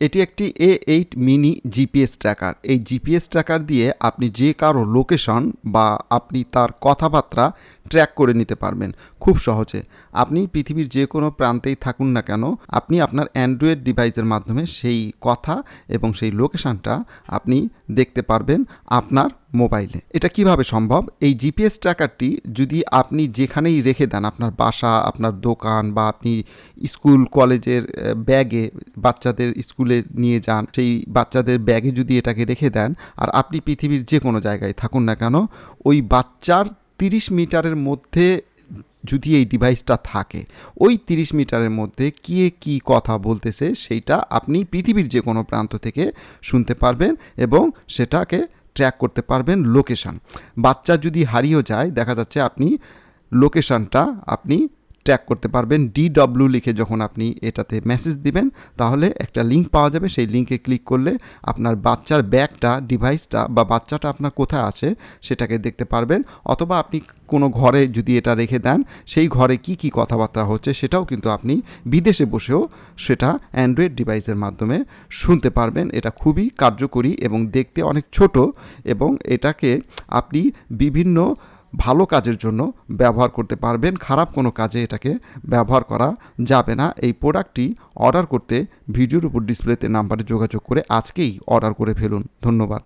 এটি একটি A eight mini GPS tracker এই জিপিএস ট্র্যাকার দিয়ে আপনি যে কারও লোকেশন বা আপনি তার কথাবার্তা ট্র্যাক করে নিতে পারবেন। খুব সহজে। আপনি পৃথিবীর যে কোনো প্রান্তেই থাকুন না কেন, আপনি আপনার অ্যান্ড্রয়েড ডিভাইসের মাধ্যমে সেই কথা এবং সেই লোকেশানটা আপনি দেখতে পারবেন আপনার মোবাইলে। এটা কীভাবে সম্ভব? এই জিপিএস ট্র্যাকারটি যদি আপনি যেখানেই রেখে দেন, আপনার বাসা, আপনার দোকান বা আপনি স্কুল, কলেজের ব্যাগে বাচ্চাদের স্কুলে নিয়ে যান, সেই বাচ্চাদের ব্যাগে যদি এটাকে রেখে দেন, আর আপনি পৃথিবীর যে কোনো জায়গায় থাকুন না কেন, ওই বাচ্চার তিরিশ মিটারের মধ্যে যদি এই ডিভাইসটা থাকে, ওই তিরিশ মিটারের মধ্যে কে কি কথা বলতেছে সেইটা আপনি পৃথিবীর যে কোনো প্রান্ত থেকে শুনতে পারবেন এবং সেটাকে ট্র্যাক করতে পারবেন লোকেশন বাচ্চা যদি হারিয়েও যায়, দেখা যাচ্ছে আপনি লোকেশনটা আপনি ট্র্যাক করতে পারবেন ডিডব্লিউ লিখে যখন আপনি এটাতে মেসেজ দিবেন, তাহলে একটা লিঙ্ক পাওয়া যাবে। সেই লিঙ্কে ক্লিক করলে আপনার বাচ্চার ব্যাগটা ডিভাইসটা বা বাচ্চাটা আপনার কোথায় আছে সেটাকে দেখতে পারবেন। অথবা আপনি কোনো ঘরে যদি এটা রেখে দেন, সেই ঘরে কি কি কথাবার্তা হচ্ছে সেটাও কিন্তু আপনি বিদেশে বসেও সেটা অ্যান্ড্রয়েড ডিভাইসের মাধ্যমে শুনতে পারবেন। এটা খুবই কার্যকরী এবং দেখতে অনেক ছোট এবং এটাকে আপনি বিভিন্ন ভালো কাজের জন্য ব্যবহার করতে পারবেন। খারাপ কোনো কাজে এটাকে ব্যবহার করা যাবে না। এই প্রোডাক্টটি অর্ডার করতে ভিডিওর উপর ডিসপ্লেতে নাম্বারে যোগাযোগ করে আজকেই অর্ডার করে ফেলুন। ধন্যবাদ।